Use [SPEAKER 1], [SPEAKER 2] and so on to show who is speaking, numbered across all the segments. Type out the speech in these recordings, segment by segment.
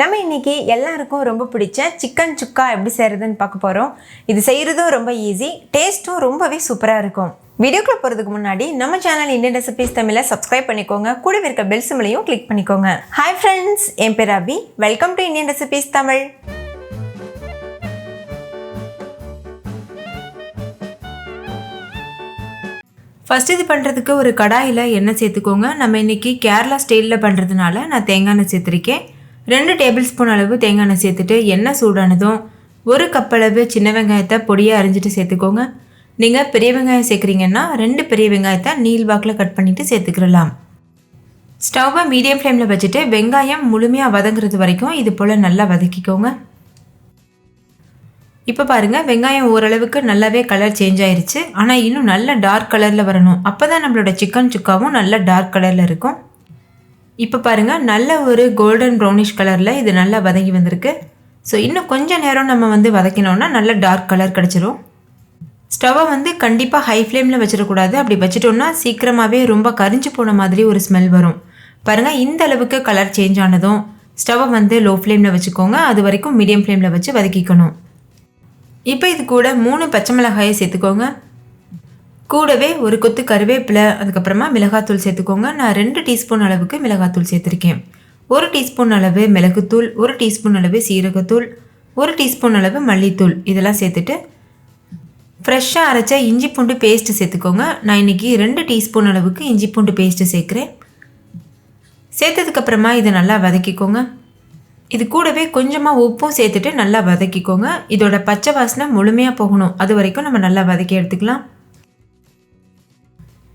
[SPEAKER 1] நம்ம இன்னைக்கு எல்லாருக்கும் ரொம்ப பிடிச்ச சிக்கன் சுக்கா எப்படி செய்கிறதுன்னு பார்க்க போகிறோம் இது செய்கிறதும் ரொம்ப ஈஸி டேஸ்ட்டும் ரொம்பவே சூப்பராக இருக்கும். வீடியோக்குள்ளே போகிறதுக்கு முன்னாடி நம்ம சேனல் இந்தியன் ரெசிபிஸ் தமிழை சப்ஸ்கிரைப் பண்ணிக்கோங்க. கூடவே இருக்க பெல் சிம்லையும் கிளிக் பண்ணிக்கோங்க. ஹாய் ஃப்ரெண்ட்ஸ் என் பேர் Abhi. Welcome to Indian recipes Tamil. First இது பண்ணுறதுக்கு ஒரு கடாயில் எண்ணெய் சேர்த்துக்கோங்க. நம்ம இன்றைக்கி கேரளா ஸ்டைலில் பண்ணுறதுனால நான் தேங்காய் எண்ணெய் சேர்த்துருக்கேன். ரெண்டு டேபிள் ஸ்பூன் அளவு தேங்காய் எண்ணெய் சேர்த்துட்டு எண்ணெய் சூடானதும் ஒரு கப் அளவு சின்ன வெங்காயத்தை பொடியாக அரிஞ்சிட்டு சேர்த்துக்கோங்க. நீங்கள் பெரிய வெங்காயம் சேர்க்குறீங்கன்னா ரெண்டு பெரிய வெங்காயத்தை நீல் வாக்கில் கட் பண்ணிவிட்டு சேர்த்துக்கிடலாம். ஸ்டவ்வை மீடியம் ஃப்ளேமில் வச்சுட்டு வெங்காயம் முழுமையாக வதங்குறது வரைக்கும் இது போல் நல்லா வதக்கிக்கோங்க. இப்போ பாருங்கள் வெங்காயம் ஓரளவுக்கு நல்லாவே கலர் சேஞ்ச் ஆயிருச்சு. ஆனால் இன்னும் நல்ல டார்க் கலரில் வரணும். அப்போ தான் நம்மளோட சிக்கன் சுக்காவும் நல்ல டார்க் கலரில் இருக்கும். இப்போ பாருங்கள் நல்ல ஒரு கோல்டன் ப்ரௌனிஷ் கலரில் இது நல்லா வதங்கி வந்திருக்கு. ஸோ இன்னும் கொஞ்சம் நேரம் நம்ம வந்து வதக்கினோன்னா நல்ல டார்க் கலர் கிடச்சிரும். ஸ்டவ்வை வந்து கண்டிப்பாக ஹை ஃப்ளேமில் வச்சிடக்கூடாது அப்படி வச்சிட்டோம்னா சீக்கிரமாகவே ரொம்ப கரிஞ்சு போன மாதிரி ஒரு ஸ்மெல் வரும். பாருங்கள் இந்த அளவுக்கு கலர் சேஞ்ச் ஆனதும் ஸ்டவ்வை வந்து லோ ஃப்ளேமில் வச்சுக்கோங்க. அது வரைக்கும் மீடியம் ஃப்ளேமில் வச்சு வதக்கிக்கணும். இப்போ இது கூட மூணு பச்சை மிளகாயை சேர்த்துக்கோங்க. கூடவே ஒரு கொத்து கருவேப்பிலை அதுக்கப்புறமா மிளகாத்தூள் சேர்த்துக்கோங்க. நான் ரெண்டு டீஸ்பூன் அளவுக்கு மிளகாத்தூள் சேர்த்துருக்கேன். ஒரு டீஸ்பூன் அளவு மிளகுத்தூள் ஒரு டீஸ்பூன் அளவு சீரகத்தூள் ஒரு டீஸ்பூன் அளவு மல்லித்தூள். இதெல்லாம் சேர்த்துட்டு ஃப்ரெஷ்ஷாக அரைச்ச இஞ்சி பூண்டு பேஸ்ட்டு சேர்த்துக்கோங்க. நான் இன்றைக்கி ரெண்டு டீஸ்பூன் அளவுக்கு இஞ்சி பூண்டு பேஸ்ட்டு சேர்க்குறேன். சேர்த்ததுக்கப்புறமா இதை நல்லா வதக்கிக்கோங்க. இது கூடவே கொஞ்சமாக உப்பும் சேர்த்துட்டு நல்லா வதக்கிக்கோங்க. இதோட பச்சை வாசனை முழுமையாக போகணும். அது வரைக்கும் நம்ம நல்லா வதக்கி எடுத்துக்கலாம்.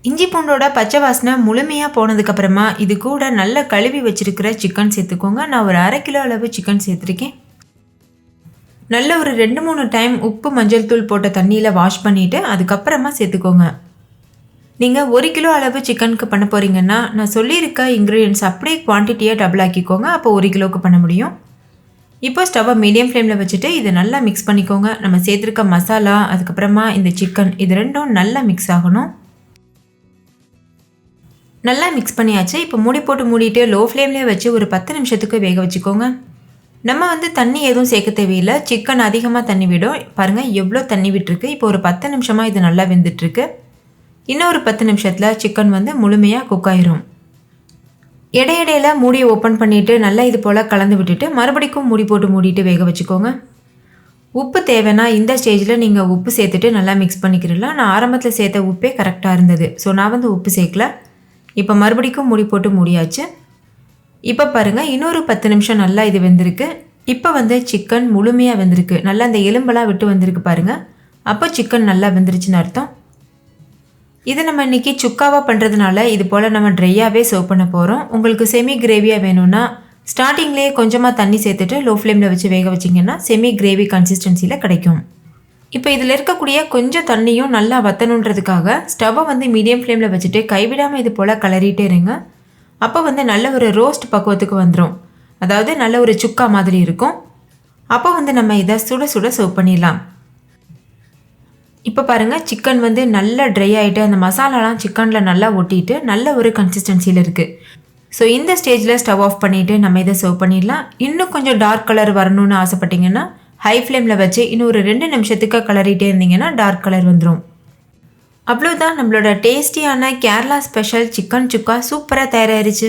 [SPEAKER 1] இஞ்சி பூண்டோட பச்சை வாசனை முழுமையாக போனதுக்கப்புறமா இது கூட நல்லா கழுவி வச்சிருக்கிற சிக்கன் சேர்த்துக்கோங்க. நான் ஒரு அரை கிலோ அளவு சிக்கன் சேர்த்துருக்கேன். நல்ல ஒரு ரெண்டு மூணு டைம் உப்பு மஞ்சள் தூள் போட்ட தண்ணியில் வாஷ் பண்ணிவிட்டு அதுக்கப்புறமா சேர்த்துக்கோங்க. நீங்கள் ஒரு கிலோ அளவு சிக்கனுக்கு பண்ண போகிறீங்கன்னா நான் சொல்லியிருக்க இன்க்ரீடியன்ஸ் அப்படியே குவான்டிட்டியாக டபுள் ஆக்கிக்கோங்க. அப்போ ஒரு கிலோவுக்கு பண்ண முடியும். இப்போ ஸ்டவ்வை மீடியம் ஃப்ளேமில் வச்சுட்டு இதை நல்லா மிக்ஸ் பண்ணிக்கோங்க. நம்ம சேர்த்துருக்க மசாலா அதுக்கப்புறமா இந்த சிக்கன் இது ரெண்டும் நல்லா மிக்ஸ் ஆகணும். நல்லா மிக்ஸ் பண்ணியாச்சு. இப்போ மூடி போட்டு மூடிட்டு லோ ஃப்ளேம்லேயே வச்சு ஒரு பத்து நிமிஷத்துக்கு வேக வச்சுக்கோங்க. நம்ம வந்து தண்ணி எதுவும் சேர்க்க தேவையில்லை. சிக்கன் அதிகமாக தண்ணி விடும். பாருங்கள் எவ்வளோ தண்ணி விட்டுருக்கு. இப்போ ஒரு பத்து நிமிஷமாக இது நல்லா வெந்துட்டுருக்கு. இன்னும் ஒரு பத்து நிமிஷத்தில் சிக்கன் வந்து முழுமையாக குக் ஆயிரும். இடையிடையில் மூடியை ஓப்பன் பண்ணிவிட்டு நல்லா இது போல் கலந்து விட்டுட்டு மறுபடிக்கும் மூடி போட்டு மூடிட்டு வேக வச்சுக்கோங்க. உப்பு தேவைன்னா இந்த ஸ்டேஜில் நீங்கள் உப்பு சேர்த்துட்டு நல்லா மிக்ஸ் பண்ணிக்கிறலாம். நான் ஆரம்பத்தில் சேர்த்த உப்பே கரெக்டாக இருந்தது. ஸோ நான் வந்து உப்பு சேர்க்கல. இப்போ மறுபடிக்கும் மூடி போட்டு மூடியாச்சு. இப்போ பாருங்கள் இன்னொரு பத்து நிமிஷம் நல்லா இது வெந்திருக்கு. இப்போ வந்து சிக்கன் முழுமையாக வெந்திருக்கு. நல்லா அந்த எலும்பெல்லாம் விட்டு வந்திருக்கு பாருங்கள் அப்போ சிக்கன் நல்லா வெந்துருச்சுன்னு அர்த்தம். இதை நம்ம இன்றைக்கி சுக்காவாக பண்ணுறதுனால இது போல் நம்ம ட்ரையாகவே சர்வ் பண்ண போகிறோம் உங்களுக்கு செமி கிரேவியாக வேணும்னா ஸ்டார்டிங்லேயே கொஞ்சமாக தண்ணி சேர்த்துட்டு லோ ஃப்ளேமில் வச்சு வேக வச்சிங்கன்னா செமி கிரேவி கன்சிஸ்டன்சியில் கிடைக்கும். இப்போ இதில் இருக்கக்கூடிய கொஞ்சம் தண்ணியும் நல்லா வத்தணுன்றதுக்காக ஸ்டவ்வை வந்து மீடியம் ஃப்ளேமில் வச்சுட்டு கைவிடாமல் இது போல் கலரிட்டே இருங்க. அப்போ வந்து நல்ல ஒரு ரோஸ்ட் பக்குவத்துக்கு வந்துடும் அதாவது நல்ல ஒரு சுக்கா மாதிரி இருக்கும். அப்போ வந்து நம்ம இதை சுட சுட சர்வ் பண்ணிடலாம். இப்போ பாருங்கள் சிக்கன் வந்து நல்லா ட்ரை ஆகிட்டு அந்த மசாலாலாம் சிக்கனில் நல்லா ஒட்டிட்டு நல்ல ஒரு கன்சிஸ்டன்சியில் இருக்குது ஸோ இந்த ஸ்டேஜில் ஸ்டவ் ஆஃப் பண்ணிவிட்டு நம்ம இதை சர்வ் பண்ணிடலாம். இன்னும் கொஞ்சம் டார்க் கலர் வரணும்னு ஆசைப்பட்டீங்கன்னா ஹை ஃப்ளேமில் வச்சு இன்னும் ஒரு ரெண்டு நிமிஷத்துக்கு கலரிட்டே இருந்தீங்கன்னா டார்க் கலர் வந்துடும் அவ்வளோதான் நம்மளோட டேஸ்டியான கேரளா ஸ்பெஷல் சிக்கன் சுக்கா சூப்பராக தயாராகிருச்சு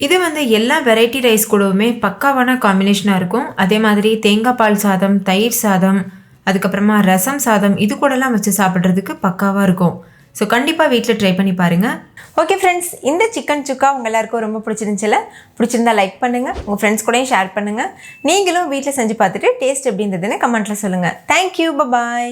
[SPEAKER 1] இது வந்து எல்லா வெரைட்டி ரைஸ் கூடவுமே பக்காவான காம்பினேஷனாக இருக்கும். அதே மாதிரி தேங்காய் பால் சாதம் தயிர் சாதம் அதுக்கப்புறமா ரசம் சாதம் இது கூடலாம் வச்சு சாப்பிட்றதுக்கு பக்காவாக இருக்கும். ஸோ கண்டிப்பாக வீட்டில் ட்ரை பண்ணி பாருங்கள் ஓகே ஃப்ரெண்ட்ஸ் இந்த சிக்கன் சுக்கா உங்கள் எல்லாருக்கும் ரொம்ப பிடிச்சிருந்துச்சில்ல பிடிச்சிருந்தா லைக் பண்ணுங்கள் உங்கள் ஃப்ரெண்ட்ஸ் கூடயும் ஷேர் பண்ணுங்கள் நீங்களும் வீட்டில் செஞ்சு பார்த்துட்டு டேஸ்ட் எப்படி இருந்ததுன்னு கமெண்ட்டில் சொல்லுங்கள் தேங்க்யூ பாய்